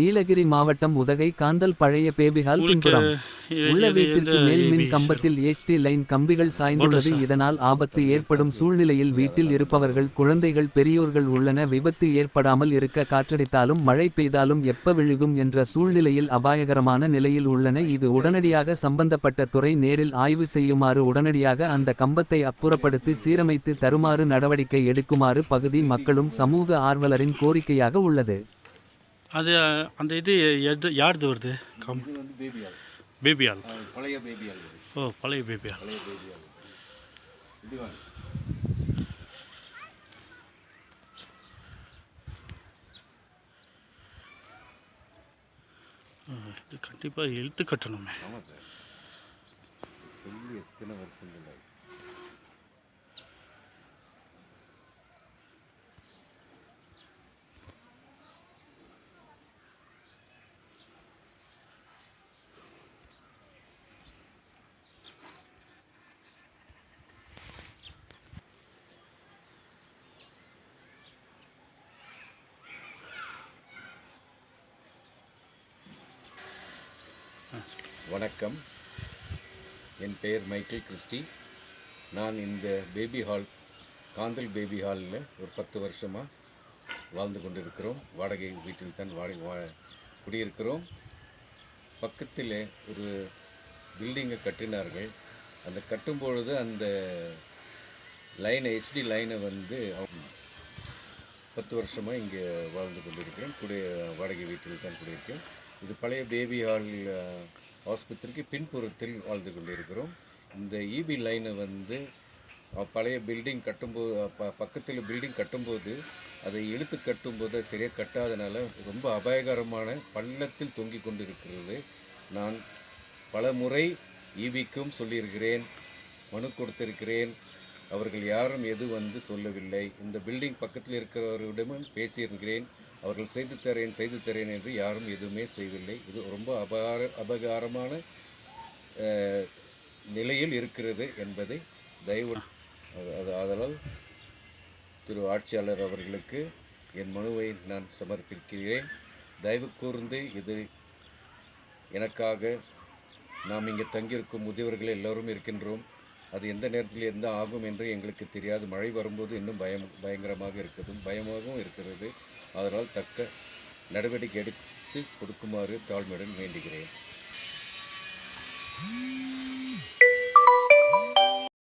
நீலகிரி மாவட்டம் உதகை காந்தல் பழைய பேபிகால் உங்களுக்கு பின்புறம். உள்ள வீட்டிற்கு மேல் மின் கம்பத்தில் HD லைன் கம்பிகள் சாய்ந்துள்ளது. இதனால் ஆபத்து ஏற்படும் சூழ்நிலையில் வீட்டில் இருப்பவர்கள் குழந்தைகள் பெரியோர்கள் உள்ளன. விபத்து ஏற்படாமல் இருக்க காற்றடித்தாலும் மழை பெய்தாலும் எப்ப விழுகும் என்ற சூழ்நிலையில் அபாயகரமான நிலையில் உள்ளன. இது உடனடியாக சம்பந்தப்பட்ட துறை நேரில் ஆய்வு செய்யுமாறு உடனடியாக அந்த கம்பத்தை அப்புறப்படுத்தி சீரமைத்து தருமாறு நடவடிக்கை எடுக்குமாறு பகுதி மக்களும் சமூக ஆர்வலரின் கோரிக்கையாக உள்ளது. அது அந்த இது எது யாருது வருது? கம். இது வந்து பேபி ஆள் பழைய பேபி ஆள் ஓ பழைய பேபி ஆள் பழைய பேபி ஆள் இப்படி வாங்க. இது கண்டிப்பாக இழுத்து கட்டணுமே. ஆமாம் சார். சொல்லி எத்தனை வருஷம் வணக்கம். என் பெயர் மைக்கேல் கிறிஸ்டி. நான் இந்த பேபி ஹால் காந்தல் பேபி ஹாலில் ஒரு பத்து வருஷமாக வாழ்ந்து கொண்டிருக்கிறோம். வாடகை வீட்டில் தான் வாடகை வா குடியிருக்கிறோம். பக்கத்தில் ஒரு பில்டிங்கை கட்டினார்கள். அந்த கட்டும்பொழுது அந்த லைனை ஹெச்டி லைனை வந்து பத்து வருஷமாக இங்கே வாழ்ந்து கொண்டிருக்கிறேன். குடி வாடகை வீட்டில் தான் குடியிருக்கேன். இது பழைய பேபி ஹால் ஆஸ்பத்திரிக்கு பின்புறத்தில் வாழ்ந்து கொண்டிருக்கிறோம். இந்த இபி லைனை வந்து பழைய பில்டிங் கட்டும்போது ப பக்கத்தில் பில்டிங் கட்டும்போது அதை இழுத்து கட்டும்போது சரியாக கட்டாதனால ரொம்ப அபாயகரமான பள்ளத்தில் தொங்கிக் கொண்டிருக்கிறது. நான் பல முறை ஈபிக்கும் சொல்லியிருக்கிறேன் மனு கொடுத்திருக்கிறேன். அவர்கள் யாரும் எது வந்து சொல்லவில்லை. இந்த பில்டிங் பக்கத்தில் இருக்கிறவர்களிடமும் பேசியிருக்கிறேன். அவர்கள் செய்து தரேன் செய்து தரேன் என்று யாரும் எதுவுமே செய்யவில்லை. இது ரொம்ப அபகார அபகாரமான நிலையில் இருக்கிறது என்பதை தயவு அது- அது அதனால் திரு ஆட்சியாளர் அவர்களுக்கு என் மனுவை நான் சமர்ப்பிக்கிறேன். தயவு கூர்ந்து இது எனக்காக நாம் இங்கே தங்கியிருக்கும் முதியவர்கள் எல்லோரும் இருக்கின்றோம். அது எந்த நேரத்தில் எந்த ஆகும் என்று எங்களுக்கு தெரியாது. மழை வரும்போது இன்னும் பயம் பயங்கரமாக இருக்கிறது பயமாகவும் இருக்கிறது. அதனால் தக்க நடவடிக்கை எடுத்து கொடுக்குமாறு தாழ்மையுடன் வேண்டுகிறேன்.